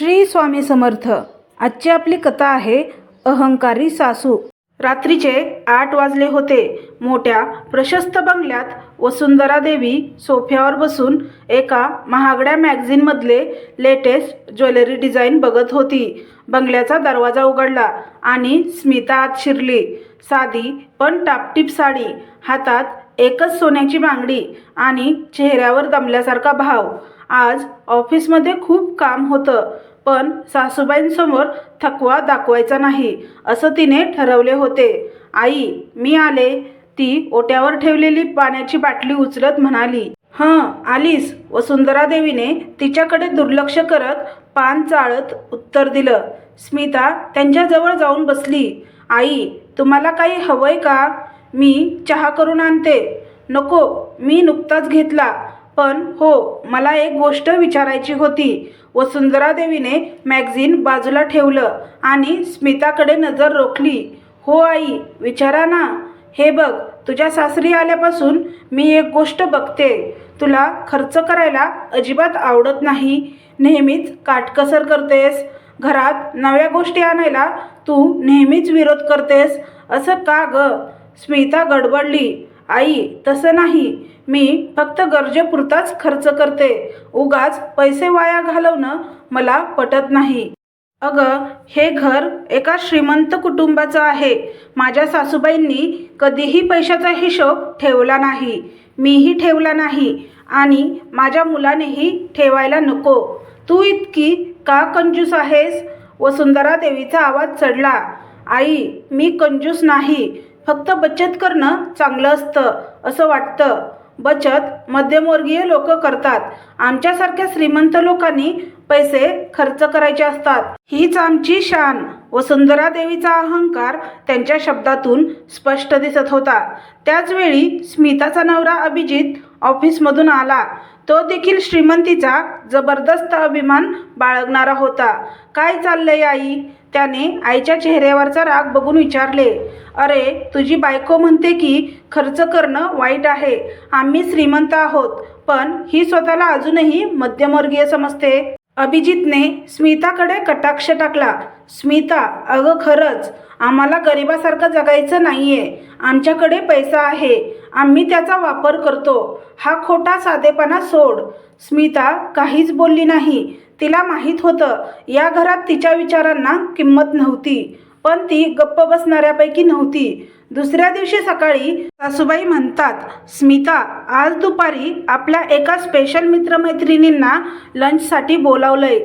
श्री स्वामी समर्थ. आजची आपली कथा आहे अहंकारी सासू. रात्रीचे आठ वाजले होते. मोठ्या प्रशस्त बंगल्यात वसुंधरा देवी सोफ्यावर बसून एका महागड्या मॅगझिनमधले लेटेस्ट ज्वेलरी डिझाईन बघत होती. बंगल्याचा दरवाजा उघडला आणि स्मिता आत शिरली. साधी पण टापटीप साडी हातात एकच सोन्याची बांगडी आणि चेहऱ्यावर दमल्यासारखा भाव. आज ऑफिसमध्ये खूप काम होतं. पण सासूबाईंसमोर थकवा दाखवायचा नाही असं तिने ठरवले होते. आई मी आले. ती ओट्यावर ठेवलेली पाण्याची बाटली उचलत म्हणाली हं आलीस. वसुंधरा देवीने तिच्याकडे दुर्लक्ष करत पान चाळत उत्तर दिलं स्मिता त्यांच्याजवळ जाऊन बसली. आई तुम्हाला काही हवंय का? मी चहा करून आणते. नको मी नुकताच घेतला. पण हो मला एक गोष्ट विचारायची होती. वसुंधरा देवीने मॅगझिन बाजूला ठेवलं आणि स्मिताकडे नजर रोखली. हो आई विचारा ना. हे बघ तुझ्या सासरी आल्यापासून मी एक गोष्ट बघते. तुला खर्च करायला अजिबात आवडत नाही. नेहमीच काटकसर करतेस. घरात नव्या गोष्टी आणायला तू नेहमीच विरोध करतेस. असं का ग? स्मिता गडबडली. आई तसं नाही. मी फक्त गरजेपुरताच खर्च करते. उगाच पैसे वाया घालवणं मला पटत नाही. अगं हे घर एका श्रीमंत कुटुंबाचं आहे. माझ्या सासूबाईंनी कधीही पैशाचा हिशोब ठेवला नाही. मीही ठेवला नाही. आणि माझ्या मुलानेही ठेवायला नको. तू इतकी का कंजूस आहेस? वसुंधरा देवीचा आवाज चढला. आई मी कंजूस नाही. फक्त बचत करणं चांगलं असतं असं वाटतं. बचत मध्यमवर्गीय लोक करतात. आमच्यासारख्या श्रीमंत लोकांनी पैसे खर्च करायचे असतात. हीच आमची शान वसुंधरा देवीचा अहंकार त्यांच्या शब्दातून स्पष्ट दिसत होता. त्याचवेळी स्मिताचा नवरा अभिजित ऑफिसमधून आला. तो देखील श्रीमंतीचा जबरदस्त अभिमान बाळगणारा होता. काय चाललंय आई? त्याने आईच्या चेहऱ्यावरचा राग बघून विचारले अरे तुझी बायको म्हणते की खर्च करणं वाईट आहे आम्ही श्रीमंत आहोत पण ही स्वतःला अजूनही मध्यमवर्गीय समजते. अभिजितने स्मिताकडे कटाक्ष टाकला स्मिता अगं खरंच आम्हाला गरिबासारखं जगायचं नाहीये आमच्याकडे पैसा आहे आम्ही त्याचा वापर करतो. हा खोटा साधेपणा सोड. स्मिता काहीच बोलली नाही. तिला माहीत होतं या घरात तिच्या विचारांना किंमत नव्हती. पण ती गप्प बसणाऱ्यापैकी नव्हती. दुसऱ्या दिवशी सकाळी सासूबाई म्हणतात स्मिता आज दुपारी आपल्या एका स्पेशल मित्रमैत्रिणींना लंचसाठी बोलावलंय.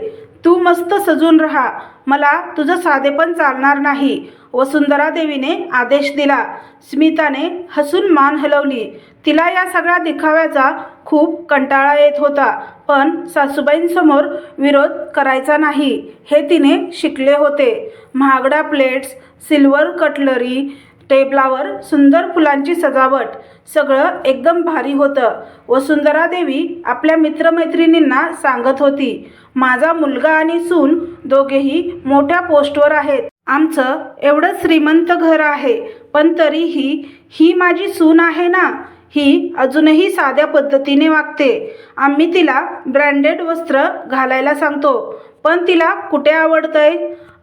तू मस्त सजून राहा. मला तुझं साधेपण चालणार नाही. वसुंधरा देवीने आदेश दिला. स्मिताने हसून मान हलवली. तिला या सगळ्या दिखाव्याचा खूप कंटाळा येत होता. पण सासूबाईंसमोर विरोध करायचा नाही. हे तिने शिकले होते. महागड्या प्लेट्स सिल्वर कटलरी टेबलावर सुंदर फुलांची सजावट. सगळं एकदम भारी होतं. वसुंधरा देवी आपल्या मित्रमैत्रिणींना सांगत होती माझा मुलगा आणि सून दोघेही मोठ्या पोस्टवर आहेत. आमचं एवढं श्रीमंत घर आहे पण तरीही ही माझी सून आहे ना? ही अजूनही साध्या पद्धतीने वागते. आम्ही तिला ब्रँडेड वस्त्र घालायला सांगतो. पण तिला कुठे आवडतंय?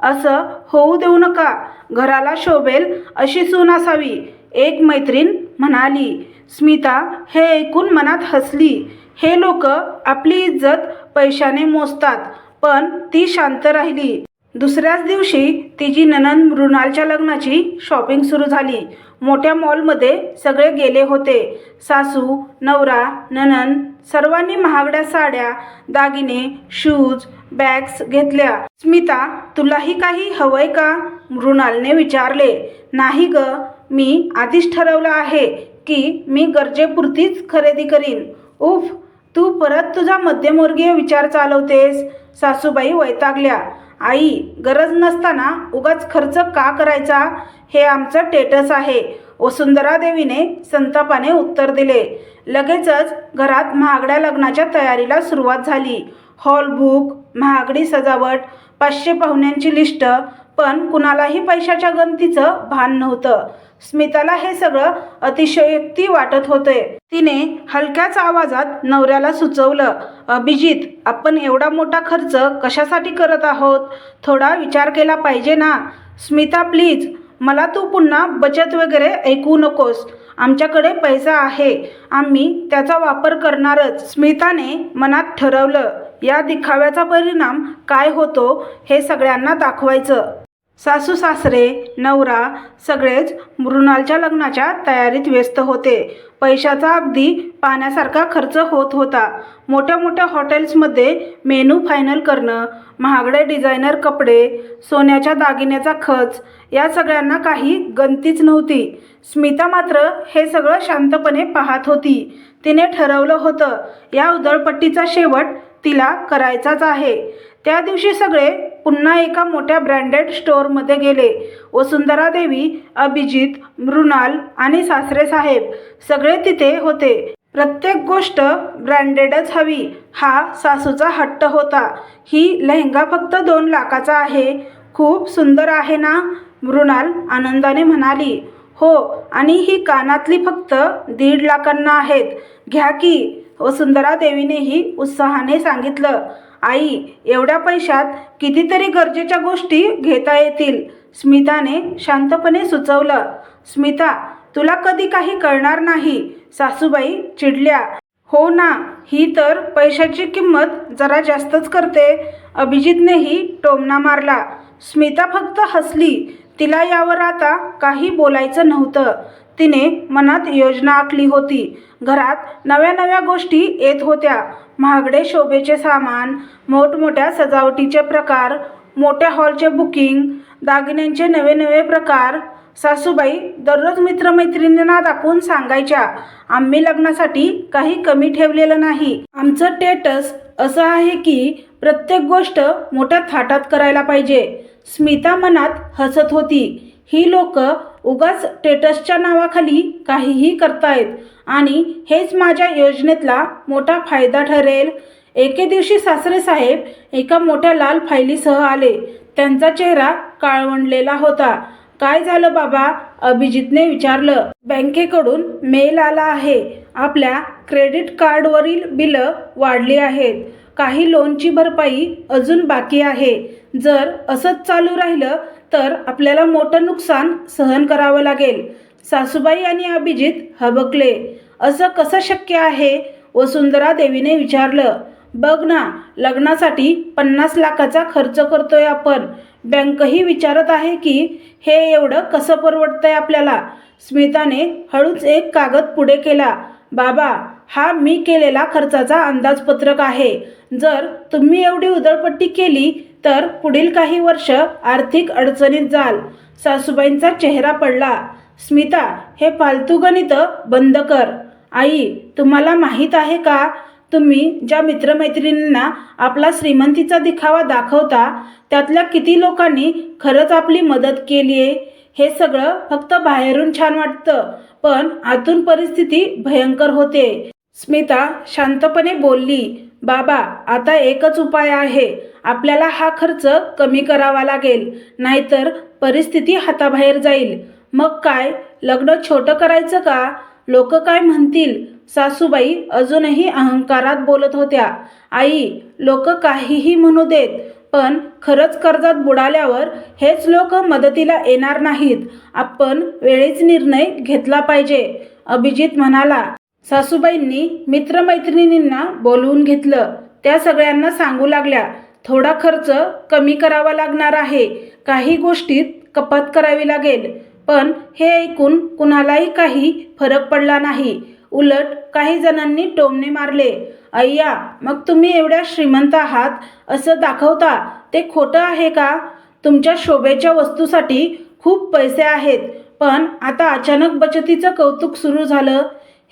असं होऊ देऊ नका. घराला शोभेल अशी सून असावी. एक मैत्रीण म्हणाली स्मिता हे ऐकून मनात हसली. हे लोक आपली इज्जत पैशाने मोजतात पण ती शांत राहिली. दुसऱ्याच दिवशी तिची ननन मृणालच्या लग्नाची शॉपिंग सुरू झाली. मोठ्या मॉलमध्ये सगळे गेले होते. सासू नवरा ननन सर्वांनी महागड्या साड्या दागिने शूज बॅग्स घेतल्या. स्मिता तुलाही काही हवंय का? मृणालने विचारले. नाही ग मी आधीच ठरवलं आहे की मी गरजेपुरतीच खरेदी करीन. उफ तू परत तुझा मध्यमवर्गीय विचार चालवतेस? सासूबाई वैतागल्या. आई गरज नसताना उगाच खर्च का करायचा? हे आमचं टेटस आहे. वसुंधरा देवीने संतापाने उत्तर दिले. लगेचच घरात महागड्या लग्नाच्या तयारीला सुरुवात झाली. हॉल बुक महागडी सजावट पाचशे पाहुण्यांची लिस्ट पण कुणालाही पैशाच्या गंतीचं भान नव्हतं. स्मिताला हे सगळं अतिशयोक्ती वाटत होते. तिने हलक्याच आवाजात नवऱ्याला सुचवलं अभिजित आपण एवढा मोठा खर्च कशासाठी करत आहोत? थोडा विचार केला पाहिजे ना. स्मिता प्लीज मला तू पुन्हा बचत वगैरे ऐकू नकोस. आमच्याकडे पैसा आहे. आम्ही त्याचा वापर करणारच. स्मिताने मनात ठरवलं या दिखाव्याचा परिणाम काय होतो हे सगळ्यांना दाखवायचं. सासू सासरे नवरा सगळेच मृणालच्या लग्नाच्या तयारीत व्यस्त होते. पैशाचा अगदी पाण्यासारखा खर्च होत होता. मोठ्या मोठ्या हॉटेल्समध्ये मेनू फायनल करणं महागडे डिझायनर कपडे सोन्याच्या दागिन्याचा खर्च या सगळ्यांना काही गंतीच नव्हती. स्मिता मात्र हे सगळं शांतपणे पाहत होती. तिने ठरवलं होतं या उधळपट्टीचा शेवट तिला करायचाच आहे. त्या दिवशी सगळे पुन्हा एका मोठ्या ब्रँडेड स्टोअरमध्ये गेले. वसुंधरा देवी अभिजित मृणाल आणि सासरे साहेब सगळे तिथे होते. प्रत्येक गोष्ट ब्रँडेडच हवी. हा सासूचा हट्ट होता. ही लेहंगा फक्त दोन लाखाचा आहे. खूप सुंदर आहे ना? मृणाल आनंदाने म्हणाली. हो आणि ही कानातली फक्त दीड लाखांना आहेत. घ्या की. वसुंधरा देवीनेही उत्साहाने सांगितलं. आई एवढ्या पैशात कितीतरी गरजेच्या गोष्टी घेता येतील स्मिताने शांतपणे सुचवलं. स्मिता तुला कधी काही कळणार नाही. सासूबाई चिडल्या. हो ना ही तर पैशाची किंमत जरा जास्तच करते. अभिजितनेही टोमणा मारला. स्मिता फक्त हसली. तिला यावर आता काही बोलायचं नव्हतं. तिने मनात योजना आखली होती. घरात नव्या नव्या गोष्टी येत होत्या. महागडे शोभेचे सामान मोठमोठ्या सजावटीचे प्रकार मोठ्या हॉलचे बुकिंग दागिन्यांचे नवे नवे प्रकार. सासूबाई दररोज मित्रमैत्रिणींना दाखवून सांगायच्या आम्ही लग्नासाठी काही कमी ठेवलेलं नाही. आमचं टेटस असं आहे की प्रत्येक गोष्ट मोठ्या थाटात करायला पाहिजे. स्मिता मनात हसत होती. ही लोक उगाच टेटसच्या नावाखाली काहीही करतायत. आणि हेच माझ्या योजनेतला मोठा फायदा ठरेल. एके दिवशी सासरे साहेब एका मोठ्या लाल फायलीसह आले. त्यांचा चेहरा काळवंडलेला होता. काय झालं बाबा? अभिजितने विचारलं. बँकेकडून मेल आला आहे. आपल्या क्रेडिट कार्डवरील बिलं वाढली आहेत. काही लोनची भरपाई अजून बाकी आहे. जर असंच चालू राहिलं तर आपल्याला मोठं नुकसान सहन करावं लागेल. सासूबाई आणि अभिजित हबकले. असं कसं शक्य आहे? वसुंधरा देवीने विचारलं. बघ ना लग्नासाठी पन्नास लाखाचा खर्च करतोय आपण. बँकही विचारत आहे की हे एवढं कसं परवडतंय आपल्याला? स्मिताने हळूच एक कागद पुढे केला. बाबा हा मी केलेला खर्चाचा अंदाजपत्रक आहे. जर तुम्ही एवढी उधळपट्टी केली तर पुढील काही वर्ष आर्थिक अडचणीत जाल. सासूबाईंचा चेहरा पडला. स्मिता हे फालतू गणित बंद कर. आई तुम्हाला माहीत आहे का? तुम्ही ज्या मित्रमैत्रिणींना आपला श्रीमंतीचा दिखावा दाखवता त्यातल्या किती लोकांनी खरंच आपली मदत केली आहे हे सगळं फक्त बाहेरून छान वाटतं पण आतून परिस्थिती भयंकर होते. स्मिता शांतपणे बोलली. बाबा आता एकच उपाय आहे. आपल्याला हा खर्च कमी करावा लागेल नाहीतर परिस्थिती हाताबाहेर जाईल. मग काय? लग्न छोटं करायचं का? लोक काय म्हणतील? सासूबाई अजूनही अहंकारात बोलत होत्या. आई लोक काहीही म्हणू देत पण खरंच कर्जात बुडाल्यावर हेच लोक मदतीला येणार नाहीत. आपण वेळीच निर्णय घेतला पाहिजे अभिजित म्हणाला. सासूबाईंनी मित्रमैत्रिणींना बोलवून घेतलं. त्या सगळ्यांना सांगू लागल्या थोडा खर्च कमी करावा लागणार आहे. काही गोष्टीत कपात करावी लागेल. पण हे ऐकून कुणालाही काही फरक पडला नाही. उलट काही जणांनी टोमणे मारले अय्या मग तुम्ही एवढ्या श्रीमंत आहात असं दाखवता? ते खोटं आहे का? तुमच्या शोभेच्या वस्तूसाठी खूप पैसे आहेत. पण आता अचानक बचतीचं कौतुक सुरू झालं.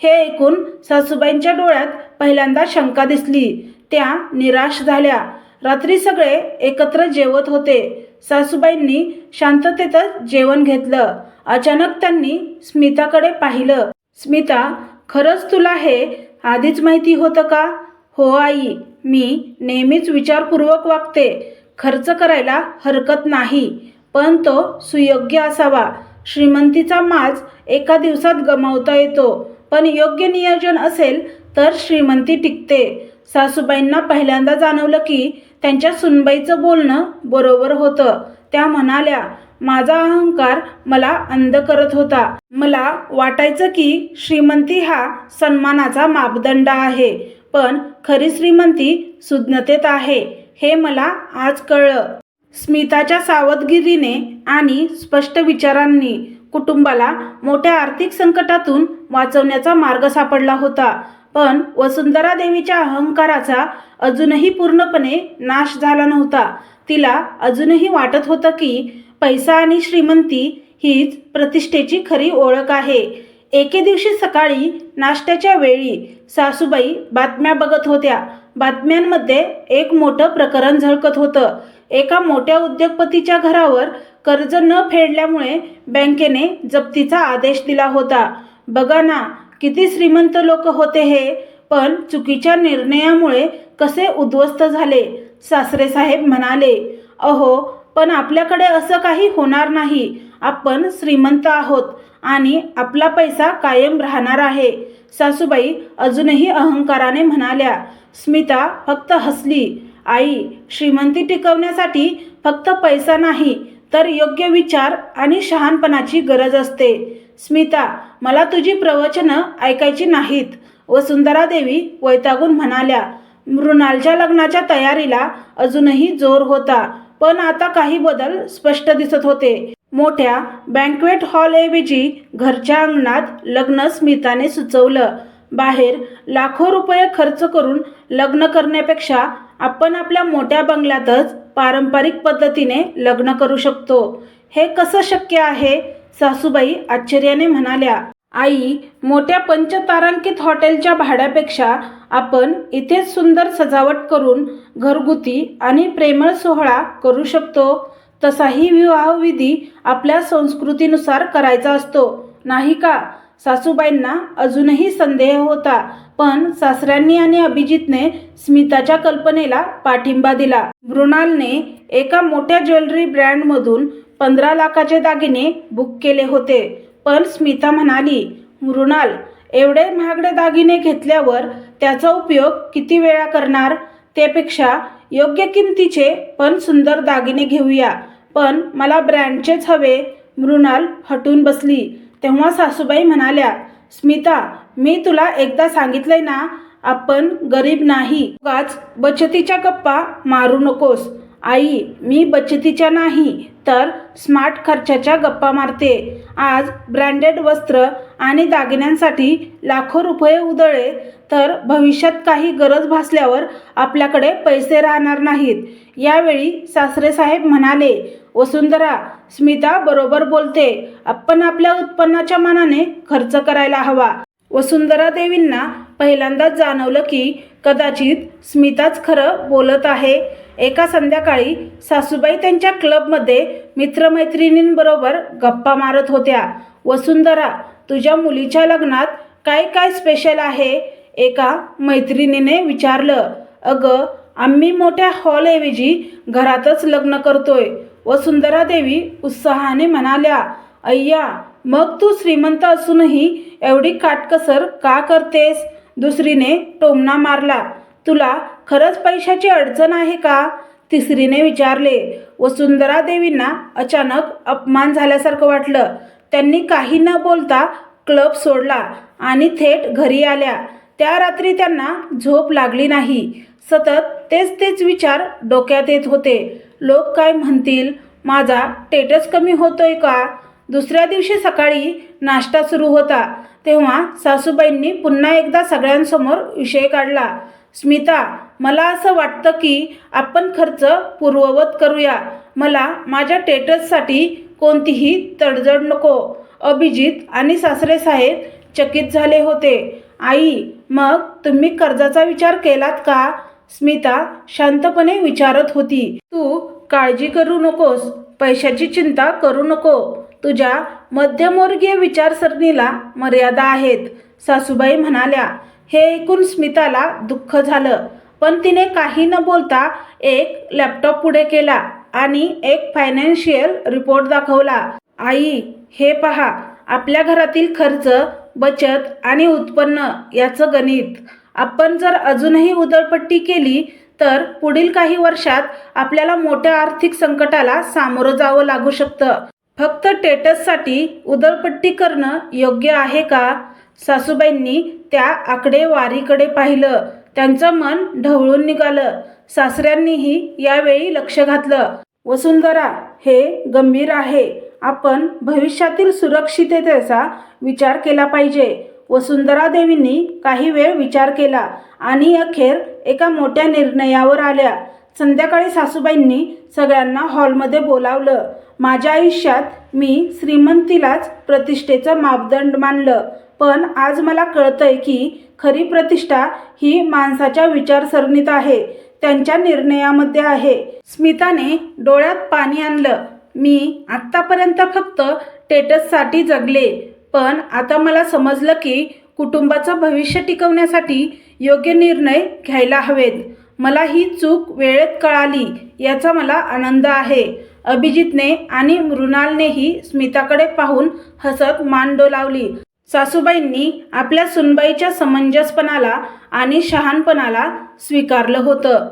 हे ऐकून सासूबाईंच्या डोळ्यात पहिल्यांदा शंका दिसली. त्या निराश झाल्या. रात्री सगळे एकत्र जेवत होते. सासूबाईंनी शांततेतच जेवण घेतलं. अचानक त्यांनी स्मिताकडे पाहिलं. स्मिता खरंच तुला हे आधीच माहिती होतं का? हो आई. मी नेहमीच विचारपूर्वक वागते. खर्च करायला हरकत नाही. पण तो सुयोग्य असावा. श्रीमंतीचा माज एका दिवसात गमावता येतो. पण योग्य नियोजन असेल तर श्रीमंती टिकते. सासूबाईंना पहिल्यांदा जाणवलं की त्यांच्या सुनबाईचं बोलणं बरोबर होतं. त्या म्हणाल्या माझा अहंकार मला अंध करत होता. मला वाटायचं की श्रीमंती हा सन्मानाचा मापदंड आहे पण खरी श्रीमंती सुज्ञतेत आहे हे मला आज कळलं. स्मिताच्या सावधगिरीने आणि स्पष्ट विचारांनी कुटुंबाला मोठ्या आर्थिक संकटातून वाचवण्याचा मार्ग सापडला होता. पण वसुंधरा देवीच्या अहंकाराचा अजूनही पूर्णपणे नाश झाला नव्हता. तिला अजूनही वाटत होतं की पैसा आणि श्रीमंती हीच प्रतिष्ठेची खरी ओळख आहे. एके दिवशी सकाळी नाश्त्याच्या वेळी सासूबाई बातम्या बघत होत्या. बातम्यांमध्ये एक मोठं प्रकरण झळकत होतं. एका मोठ्या उद्योगपतीच्या घरावर कर्ज न फेडल्यामुळे बँकेने जप्तीचा आदेश दिला होता. बघा ना किती श्रीमंत लोक होते हे. पण चुकीच्या निर्णयामुळे कसे उद्ध्वस्त झाले? सासरे साहेब म्हणाले अहो पण आपल्याकडे असं काही होणार नाही. आपण श्रीमंत आहोत आणि आपला पैसा कायम राहणार आहे. सासूबाई अजूनही अहंकाराने म्हणाल्या स्मिता फक्त हसली. आई श्रीमंती टिकवण्यासाठी फक्त पैसा नाही तर योग्य विचार आणि शहाणपणाची गरज असते. स्मिता मला तुझी प्रवचनं ऐकायची नाहीत वसुंधरा देवी वैतागून म्हणाल्या. मृणालच्या लग्नाच्या तयारीला अजूनही जोर होता पण आता काही बदल स्पष्ट दिसत होते. मोठ्या बँकवेट हॉलऐवजी घरच्या अंगणात लग्न स्मिताने सुचवलं. बाहेर लाखो रुपये खर्च करून लग्न करण्यापेक्षा आपण आपल्या मोठ्या बंगल्यातच पारंपरिक पद्धतीने लग्न करू शकतो. हे कसं शक्य आहे? सासूबाई आश्चर्याने म्हणाल्या आई मोठ्या पंचतारांकित हॉटेलच्या भाड्यापेक्षा आपण इथेच सुंदर सजावट करून घरगुती आणि प्रेमळ सोहळा करू शकतो. तसाही विवाहविधी आपल्या संस्कृतीनुसार करायचा असतो. नाही का? सासूबाईंना अजूनही संदेह होता पण सासऱ्यांनी आणि अभिजितने स्मिताच्या कल्पनेला पाठिंबा दिला. मृणालने एका मोठ्या ज्वेलरी ब्रँडमधून पंधरा लाखाचे दागिने बुक केले होते पण स्मिता म्हणाली मृणाल एवढे महागडे दागिने घेतल्यावर त्याचा उपयोग किती वेळा करणार? त्यापेक्षा योग्य किमतीचे पण सुंदर दागिने घेऊया. पण मला ब्रँडचेच हवे. मृणाल हटून बसली. तेव्हा सासूबाई म्हणाल्या स्मिता मी तुला एकदा सांगितलंय ना आपण गरीब नाही. उगाच बचतीच्या गप्पा मारू नकोस. आई मी बचतीच्या नाही तर स्मार्ट खर्चाच्या गप्पा मारते. आज ब्रँडेड वस्त्र आणि दागिन्यांसाठी लाखो रुपये उधळले तर भविष्यात काही गरज भासल्यावर आपल्याकडे पैसे राहणार नाहीत. यावेळी सासरेसाहेब म्हणाले वसुंधरा स्मिता बरोबर बोलते. आपण आपल्या उत्पन्नाच्या मानाने खर्च करायला हवा. वसुंधरा देवींना पहिल्यांदाच जाणवलं की कदाचित स्मिताच खरं बोलत आहे. एका संध्याकाळी सासूबाई त्यांच्या क्लबमध्ये मित्रमैत्रिणींबरोबर गप्पा मारत होत्या. वसुंधरा तुझ्या मुलीच्या लग्नात काय काय स्पेशल आहे? एका मैत्रिणीने विचारलं. अगं आम्ही मोठ्या हॉलऐवजी घरातच लग्न करतोय वसुंधरा देवी उत्साहाने म्हणाल्या. अय्या मग तू श्रीमंत असूनही एवढी काटकसर का करतेस? दुसरीने टोमणा मारला. तुला खरंच पैशाची अडचण आहे का? तिसरीने विचारले. वसुंधरा देवींना अचानक अपमान झाल्यासारखं वाटलं. त्यांनी काही न बोलता क्लब सोडला आणि थेट घरी आल्या. त्या रात्री त्यांना झोप लागली नाही. सतत तेच तेच विचार डोक्यात येत होते. लोक काय म्हणतील? माझा टेटस कमी होतोय का? दुसऱ्या दिवशी सकाळी नाश्ता सुरू होता. तेव्हा सासूबाईंनी पुन्हा एकदा सगळ्यांसमोर विषय काढला. स्मिता मला असं वाटतं की आपण खर्च पूर्ववत करूया. मला माझ्या टेटससाठी कोणतीही तडजड नको. अभिजित आणि सासरे साहेब चकित झाले होते. आई मग तुम्ही कर्जाचा विचार केलात का? स्मिता शांतपणे विचारत होती. तू काळजी करू नकोस. पैशाची चिंता करू नको. तुझ्या मध्यमवर्गीय विचारसरणीला मर्यादा आहेत. सासूबाई म्हणाल्या हे ऐकून स्मिताला दुःख झालं पण तिने काही न बोलता एक लॅपटॉप पुढे केला आणि एक फायनान्शियल रिपोर्ट दाखवला. आई हे पहा आपल्या घरातील खर्च बचत आणि उत्पन्न याचं गणित. आपण जर अजूनही उधळपट्टी केली तर पुढील काही वर्षात आपल्याला मोठ्या आर्थिक संकटाला सामोरं जावं लागू शकतं. फक्त टेटससाठी उदळपट्टी करणं योग्य आहे का? सासूबाईंनी त्या आकडेवारीकडे पाहिलं. त्यांचं मन ढवळून निघालं. सासऱ्यांनीही यावेळी लक्ष घातलं. वसुंधरा हे गंभीर आहे. आपण भविष्यातील सुरक्षिततेचा विचार केला पाहिजे. वसुंधरा देवींनी काही वेळ विचार केला आणि अखेर एका मोठ्या निर्णयावर आल्या. संध्याकाळी सासूबाईंनी सगळ्यांना हॉलमध्ये बोलावलं. माझ्या आयुष्यात मी श्रीमंतीलाच प्रतिष्ठेचं मापदंड मानलं. पण आज मला कळतंय की खरी प्रतिष्ठा ही माणसाच्या विचारसरणीत आहे. त्यांच्या निर्णयामध्ये आहे. स्मिताने डोळ्यात पाणी आणलं. मी आत्तापर्यंत फक्त टेटससाठी जगले. पण आता मला समजलं की कुटुंबाचं भविष्य टिकवण्यासाठी योग्य निर्णय घ्यायला हवेत. मला ही चूक वेळेत कळाली याचा मला आनंद आहे. अभिजितने आणि मृणालनेही स्मिताकडे पाहून हसत मान डोलावली. सासूबाईंनी आपल्या सुनबाईच्या समंजसपणाला आणि शहाणपणाला स्वीकारलं होतं.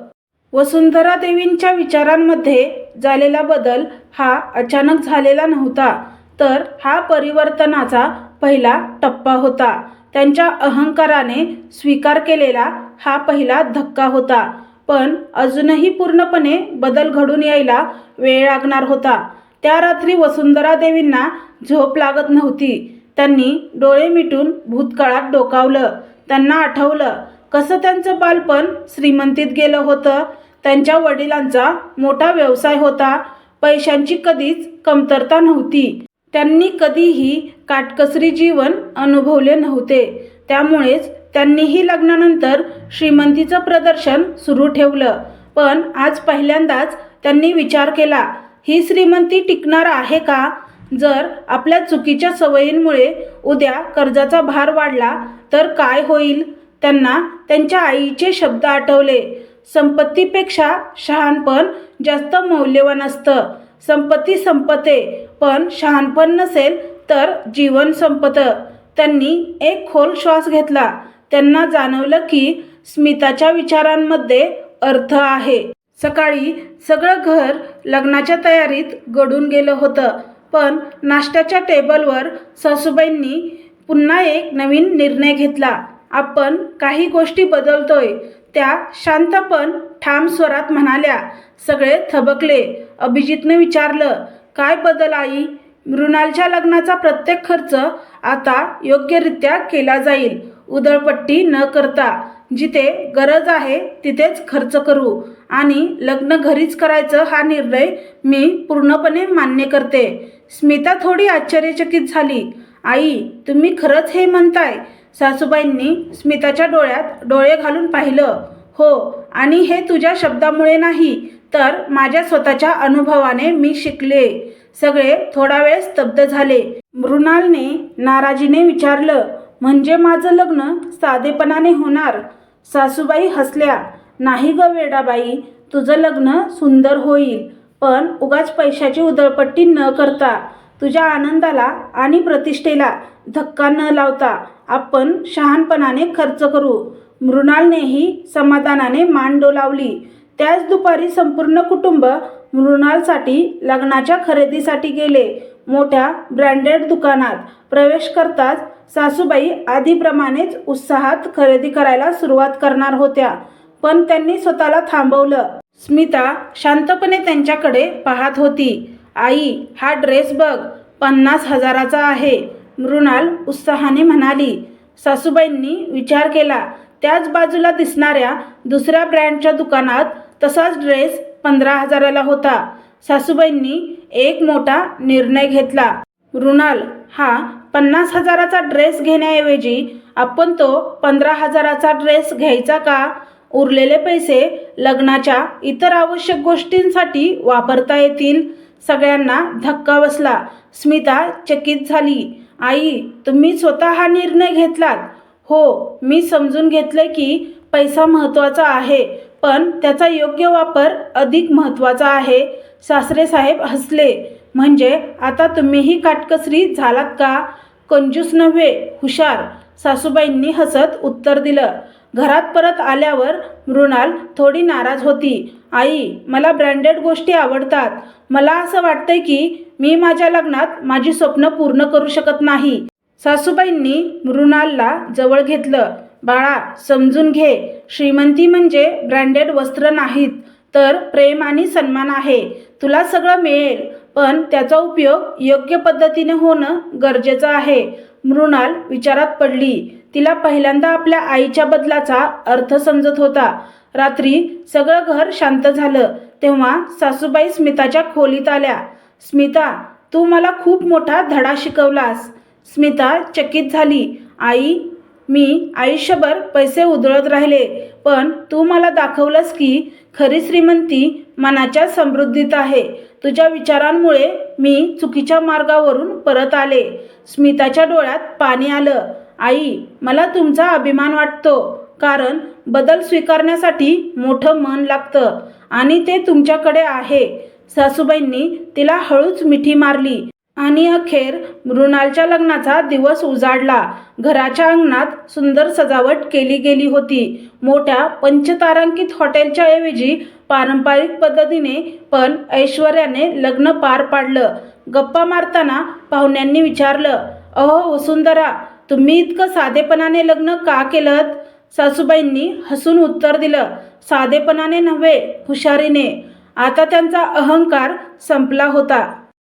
वसुंधरा देवींच्या विचारांमध्ये झालेला बदल हा अचानक झालेला नव्हता तर हा परिवर्तनाचा पहिला टप्पा होता. त्यांच्या अहंकाराने स्वीकार केलेला हा पहिला धक्का होता. पण अजूनही पूर्णपणे बदल घडून यायला वेळ लागणार होता. त्या रात्री वसुंधरा देवींना झोप लागत नव्हती. त्यांनी डोळे मिटून भूतकाळात डोकावलं. त्यांना आठवलं कसं त्यांचं बालपण श्रीमंतीत गेलं होतं. त्यांच्या वडिलांचा मोठा व्यवसाय होता. पैशांची कधीच कमतरता नव्हती. त्यांनी कधीही काटकसरी जीवन अनुभवले नव्हते. त्यामुळेच त्यांनीही लग्नानंतर श्रीमंतीचं प्रदर्शन सुरू ठेवलं. पण आज पहिल्यांदाच त्यांनी विचार केला ही श्रीमंती टिकणार आहे का? जर आपल्या चुकीच्या सवयींमुळे उद्या कर्जाचा भार वाढला तर काय होईल? त्यांना त्यांच्या आईचे शब्द आठवले. संपत्तीपेक्षा शहाणपण जास्त मौल्यवान असतं. संपत्ती संपते पण शहाणपण नसेल तर जीवन संपतं. त्यांनी एक खोल श्वास घेतला. त्यांना जाणवलं की स्मिताच्या विचारांमध्ये अर्थ आहे. सकाळी सगळं घर लग्नाच्या तयारीत गडून गेलं होतं पण नाश्त्याच्या टेबलवर सासूबाईंनी पुन्हा एक नवीन निर्णय घेतला. आपण काही गोष्टी बदलतोय त्या शांत पण ठाम स्वरात म्हणाल्या. सगळे थबकले. अभिजितने विचारलं काय बदल आई? मृणालच्या लग्नाचा प्रत्येक खर्च आता योग्यरित्या केला जाईल. उधळपट्टी न करता जिथे गरज आहे तिथेच खर्च करू. आणि लग्न घरीच करायचं हा निर्णय मी पूर्णपणे मान्य करते. स्मिता थोडी आश्चर्यचकित झाली. आई तुम्ही खरंच हे म्हणताय? सासूबाईंनी स्मिताच्या डोळ्यात डोळे घालून पाहिलं. हो आणि हे तुझ्या शब्दामुळे नाही तर माझ्या स्वतःच्या अनुभवाने मी शिकले. सगळे थोडा वेळ स्तब्ध झाले. मृणालने नाराजीने विचारलं म्हणजे माझं लग्न साधेपणाने होणार. सासूबाई हसल्या नाही ग वेडाबाई तुझं लग्न सुंदर होईल पण उगाच पैशाची उधळपट्टी न करता. तुझ्या आनंदाला आणि प्रतिष्ठेला धक्का न लावता आपण शहाणपणाने खर्च करू. मृणालनेही समाधानाने मान डोलावली. त्याच दुपारी संपूर्ण कुटुंब मृणालसाठी लग्नाच्या खरेदीसाठी गेले. मोठ्या ब्रँडेड दुकानात प्रवेश करताच सासूबाई आधीप्रमाणेच उत्साहात खरेदी करायला सुरुवात करणार होत्या. पण त्यांनी स्वतःला थांबवलं. स्मिता शांतपणे त्यांच्याकडे पाहत होती. आई हा ड्रेस बघ. पन्नास हजाराचा आहे. मृणाल उत्साहाने म्हणाली. सासूबाईंनी विचार केला. त्याच बाजूला दिसणाऱ्या दुसऱ्या ब्रँडच्या दुकानात तसाच ड्रेस पंधरा हजाराला होता. सासूबाईंनी एक मोठा निर्णय घेतला. रुणाल हा पन्नास हजाराचा ड्रेस घेण्याऐवजी आपण तो पंधरा हजाराचा ड्रेस घ्यायचा का? उरलेले पैसे लग्नाच्या इतर आवश्यक गोष्टींसाठी वापरता येतील. सगळ्यांना धक्का बसला. स्मिता चकित झाली. आई तुम्ही स्वतः हा निर्णय घेतलात. हो मी समजून घेतले की पैसा महत्त्वाचा आहे. पण त्याचा योग्य वापर अधिक महत्त्वाचा आहे. सासरे साहेब हसले. म्हणजे आता तुम्हीही काटकसरी झालात का? कंजूस नव्हे हुशार. सासूबाईंनी हसत उत्तर दिलं. घरात परत आल्यावर मृणाल थोडी नाराज होती. आई मला ब्रँडेड गोष्टी आवडतात. मला असं वाटतंय की मी माझ्या लग्नात माझी स्वप्न पूर्ण करू शकत नाही. सासूबाईंनी मृणालला जवळ घेतलं. बाळा समजून घे. श्रीमंती म्हणजे ब्रँडेड वस्त्र नाहीत तर प्रेम आणि सन्मान आहे. तुला सगळं मिळेल पण त्याचा उपयोग योग्य पद्धतीने होणं गरजेचं आहे. मृणाल विचारात पडली. तिला पहिल्यांदा आपल्या आईच्या बदलाचा अर्थ समजत होता. रात्री सगळं घर शांत झालं. तेव्हा सासूबाई स्मिताच्या खोलीत आल्या. स्मिता तू मला खूप मोठा धडा शिकवलास. स्मिता चकित झाली. आई मी आयुष्यभर पैसे उधळत राहिले पण तू मला दाखवलंस की खरी श्रीमंती मनाच्या समृद्धीत आहे. तुझ्या विचारांमुळे मी चुकीच्या मार्गावरून परत आले. स्मिताच्या डोळ्यात पाणी आलं. आई मला तुमचा अभिमान वाटतो कारण बदल स्वीकारण्यासाठी मोठं मन लागतं आणि ते तुमच्याकडे आहे. सासूबाईंनी तिला हळूच मिठी मारली. आणि अखेर मृणालच्या लग्नाचा दिवस उजाडला. घराच्या अंगणात सुंदर सजावट केली गेली होती. मोठ्या पंचतारांकित हॉटेलच्या ऐवजी पारंपरिक पद्धतीने पण ऐश्वर्याने लग्न पार पाडलं. गप्पा मारताना पाहुण्यांनी विचारलं अहो वसुंधरा तुम्ही इतकं साधेपणाने लग्न का केलं सासूबाईंनी हसून उत्तर दिलं साधेपणाने नव्हे हुशारीने. आता त्यांचा अहंकार संपला होता.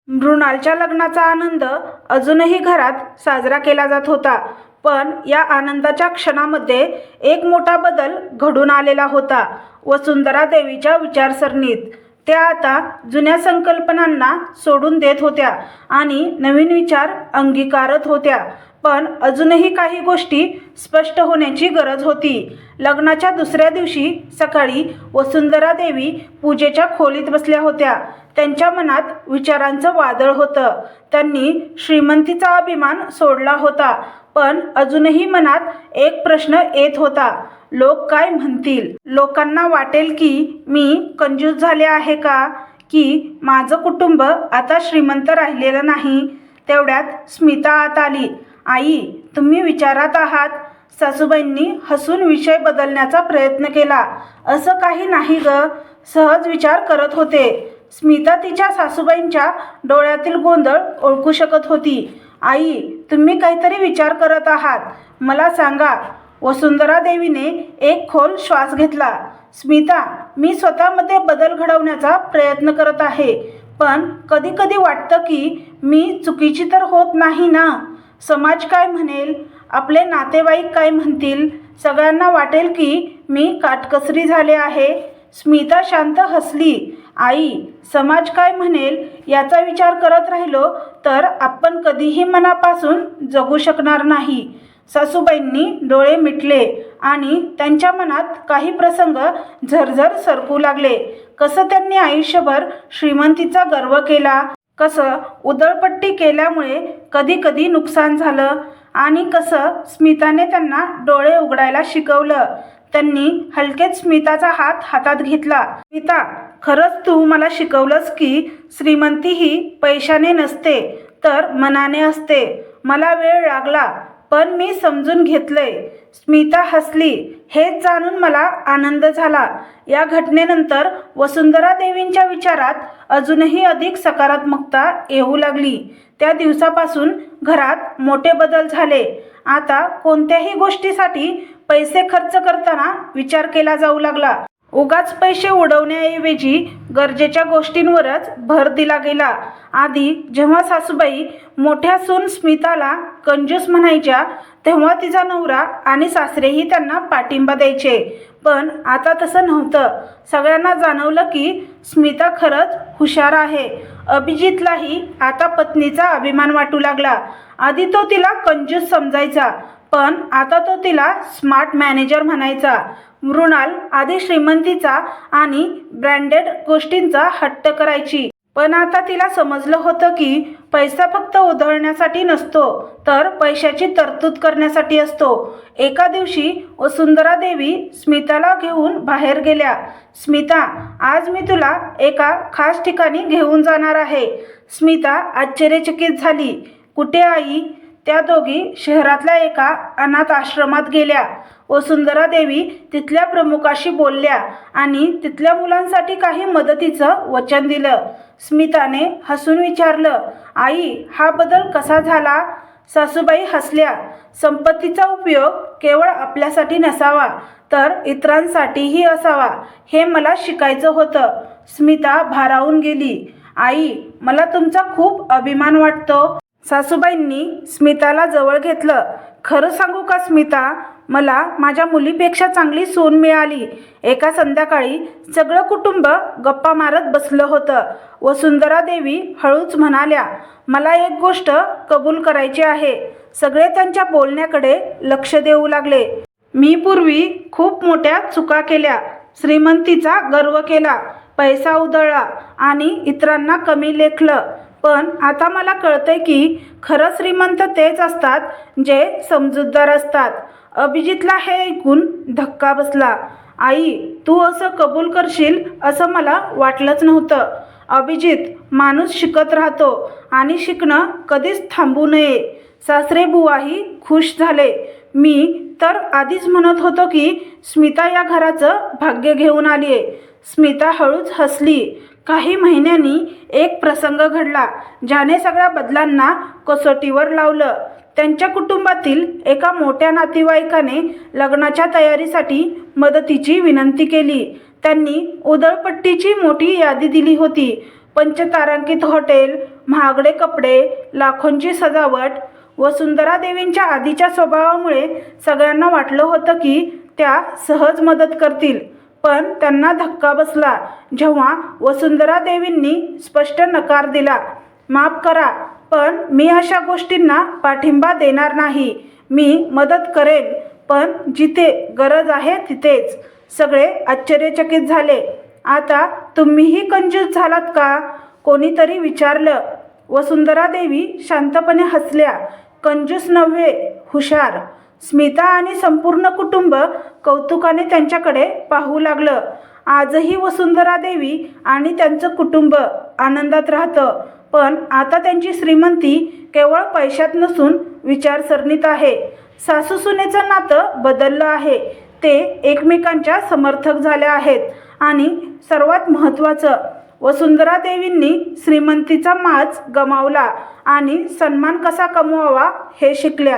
मृणालच्या लग्नाचा आनंद अजूनही घरात साजरा केला जात होता. पण या आनंदाच्या क्षणामध्ये एक मोठा बदल घडून आलेला होता वसुंधरा देवीच्या विचारसरणीत. त्या आता जुन्या संकल्पनांना सोडून देत होत्या आणि नवीन विचार अंगीकारत होत्या. पण अजूनही काही गोष्टी स्पष्ट होण्याची गरज होती. लग्नाच्या दुसऱ्या दिवशी सकाळी वसुंधरा देवी पूजेच्या खोलीत बसल्या होत्या. त्यांच्या मनात विचारांचं वादळ होतं. त्यांनी श्रीमंतीचा अभिमान सोडला होता. पण अजूनही मनात एक प्रश्न येत होता. लोक काय म्हणतील? लोकांना वाटेल की मी कंजूस झाले आहे का? की माझं कुटुंब आता श्रीमंत राहिलेलं नाही? तेवढ्यात स्मिता आत आली. आई तुम्ही विचारात आहात. सासूबाईंनी हसून विषय बदलण्याचा प्रयत्न केला. असं काही नाही ग सहज विचार करत होते. स्मिता तिच्या सासूबाईंच्या डोळ्यातील गोंधळ ओळखू शकत होती. आई तुम्ही काहीतरी विचार करत आहात. मला सांगा वसुंधरा देवीने एक खोल श्वास घेतला. स्मिता मी स्वतःमध्ये बदल घडवण्याचा प्रयत्न करत आहे. पण कधी कधी वाटतं की मी चुकीची तर होत नाही ना? समाज काय म्हणेल? आपले नातेवाईक काय म्हणतील? सगळ्यांना वाटेल की मी काटकसरी झाले आहे. स्मिता शांत हसली. आई समाज काय म्हणेल? याचा विचार करत राहिलो तर आपण कधीही मनापासून जगू शकणार नाही. सासूबाईंनी डोळे मिटले आणि त्यांच्या मनात काही प्रसंग झरझर सरकू लागले. कसं त्यांनी आयुष्यभर श्रीमंतीचा गर्व केला? कसं उधळपट्टी केल्यामुळे कधी कधी नुकसान झालं आणि कसं स्मिताने त्यांना डोळे उघडायला शिकवलं. त्यांनी हलकेच स्मिताचा हात हातात घेतला. स्मिता खरंच तू मला शिकवलंस की श्रीमंती ही पैशाने नसते तर मनाने असते. मला वेळ लागला. पण मी समजून घेतलंय. स्मिता हसली. हेच जाणून मला आनंद झाला. या घटनेनंतर वसुंधरा देवींच्या विचारात अजूनही अधिक सकारात्मकता येऊ लागली. त्या दिवसापासून घरात मोठे बदल झाले. आता कोणत्याही गोष्टीसाठी पैसे खर्च करताना विचार केला जाऊ लागला. उगाच पैसे उडवण्याऐवजी गरजेच्या गोष्टींवरच भर दिला गेला. आधी जेव्हा सासूबाई मोठ्या सून स्मिताला कंजूस म्हणायच्या तेव्हा तिचा नवरा आणि सासरेही त्यांना पाठिंबा द्यायचे. पण आता तसं नव्हतं. सगळ्यांना जाणवलं की स्मिता खरंच हुशार आहे. अभिजितलाही आता पत्नीचा अभिमान वाटू लागला. आधी तो तिला कंजूस समजायचा. पण आता तो तिला स्मार्ट मॅनेजर म्हणायचा. मृणाल आधी श्रीमंतीचा आणि ब्रँडेड गोष्टींचा हट्ट करायची. पण आता तिला समजलं होतं की पैसा फक्त उधळण्यासाठी नसतो तर पैशाची तरतूद करण्यासाठी असतो. एका दिवशी वसुंधरा देवी स्मिताला घेऊन बाहेर गेल्या. स्मिता आज मी तुला एका खास ठिकाणी घेऊन जाणार आहे. स्मिता आश्चर्यचकित झाली. कुठे आई त्या दोघी शहरातल्या एका अनाथ आश्रमात गेल्या वसुंधरा देवी तिथल्या प्रमुखाशी बोलल्या आणि तिथल्या मुलांसाठी काही मदतीचं वचन दिलं. स्मिताने हसून विचारलं आई हा बदल कसा झाला? सासूबाई हसल्या संपत्तीचा उपयोग केवळ आपल्यासाठी नसावा तर इतरांसाठीही असावा हे मला शिकायचं होतं. स्मिता भारावून गेली आई मला तुमचा खूप अभिमान वाटतो. सासूबाईंनी स्मिताला जवळ घेतलं. खरं सांगू का स्मिता? मला माझ्या मुलीपेक्षा चांगली सून मिळाली. एका संध्याकाळी सगळं कुटुंब गप्पा मारत बसलं होतं. वसुंधरा देवी हळूच म्हणाल्या मला एक गोष्ट कबूल करायची आहे. सगळे त्यांच्या बोलण्याकडे लक्ष देऊ लागले. मी पूर्वी खूप मोठ्या चुका केल्या. श्रीमंतीचा गर्व केला. पैसा उधळला आणि इतरांना कमी लेखलं. पण आता मला कळतंय की खरं श्रीमंत तेच असतात जे समजूतदार असतात. अभिजितला हे ऐकून धक्का बसला. आई तू असं कबूल करशील असं मला वाटलंच नव्हतं. अभिजित माणूस शिकत राहतो आणि शिकणं कधीच थांबू नये. सासरे बुवाही खुश झाले. मी तर आधीच म्हणत होतो की स्मिता या घराचं भाग्य घेऊन आली आहे स्मिता हळूच हसली. काही महिन्यांनी एक प्रसंग घडला. ज्याने सगळ्या बदलांना कसोटीवर लावलं. त्यांच्या कुटुंबातील एका मोठ्या नातेवाईकाने लग्नाच्या तयारीसाठी मदतीची विनंती केली. त्यांनी उदळपट्टीची मोठी यादी दिली होती. पंचतारांकित हॉटेल महागडे कपडे लाखोंची सजावट वसुंधरा देवींच्या आधीच्या स्वभावामुळे सगळ्यांना वाटलं होतं की त्या सहज मदत करतील. पण त्यांना धक्का बसला. जेव्हा वसुंधरा देवींनी स्पष्ट नकार दिला माफ करा पण मी अशा गोष्टींना पाठिंबा देणार नाही. मी मदत करेन पण जिथे गरज आहे तिथेच. सगळे आश्चर्यचकित झाले. आता तुम्हीही कंजूस झालात का? कोणीतरी विचारलं. वसुंधरा देवी शांतपणे हसल्या. कंजूस नव्हे हुशार. स्मिता आणि संपूर्ण कुटुंब कौतुकाने त्यांच्याकडे पाहू लागलं. आजही वसुंधरा देवी आणि त्यांचं कुटुंब आनंदात राहतं पण आता त्यांची श्रीमंती केवळ पैशात नसून विचारसरणीत आहे. सासूसुनेचं नातं बदललं आहे. ते एकमेकांच्या समर्थक झाल्या आहेत आणि सर्वात महत्त्वाचं वसुंधरा देवींनी श्रीमंतीचा माज गमावला आणि सन्मान कसा कमवावा हे शिकल्या.